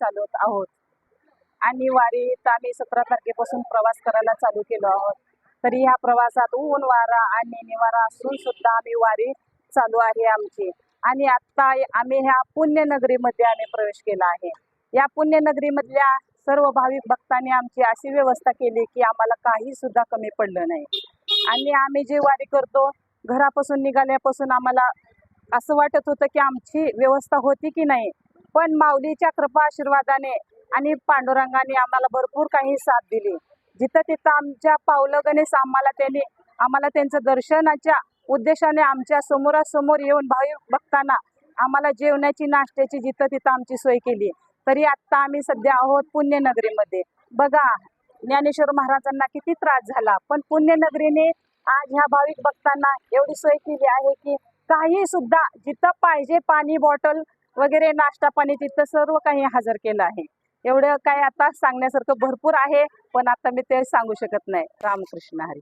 चालवत आहोत. आणि वारीत आम्ही सतरा तारखेपासून प्रवास करायला चालू केलो आहोत. तरी ह्या प्रवासात ऊन वारा आणि निवारा असून सुद्धा आम्ही वारी चालू आहे आमची. आणि आत्ता आम्ही ह्या पुण्यनगरीमध्ये आम्ही प्रवेश केला आहे. या पुण्यनगरीमधल्या सर्व भाविक भक्तांनी आमची अशी व्यवस्था केली की आम्हाला काही सुद्धा कमी पडलं नाही. आणि आम्ही जे वारी करतो घरापासून निघाल्यापासून आम्हाला असं वाटत होतं की आमची व्यवस्था होती की नाही पण माऊलीच्या कृपा आशीर्वादाने आणि पांडुरंगाने आम्हाला भरपूर काही साथ दिली. जिथं तिथं आमच्या पावलगणेच आम्हाला त्यांनी आम्हाला त्यांचं दर्शनाच्या उद्देशाने आमच्या समोरासमोर येऊन भाविक भक्तांना आम्हाला जेवणाची नाश्त्याची जिथं तिथं आमची सोय केली. तरी आत्ता आम्ही सध्या आहोत पुण्यनगरीमध्ये. बघा ज्ञानेश्वर महाराजांना किती त्रास झाला पण पुण्यनगरीने आज ह्या भाविक भक्तांना एवढी सोय केली आहे की काही सुद्धा जिथं पाहिजे पाणी बॉटल वगैरे नाश्ता पाणी तिथं सर्व काही हजर केलं आहे. एवढं काय आता सांगण्यासारखं भरपूर आहे पण आता मी ते सांगू शकत नाही. रामकृष्ण हरी.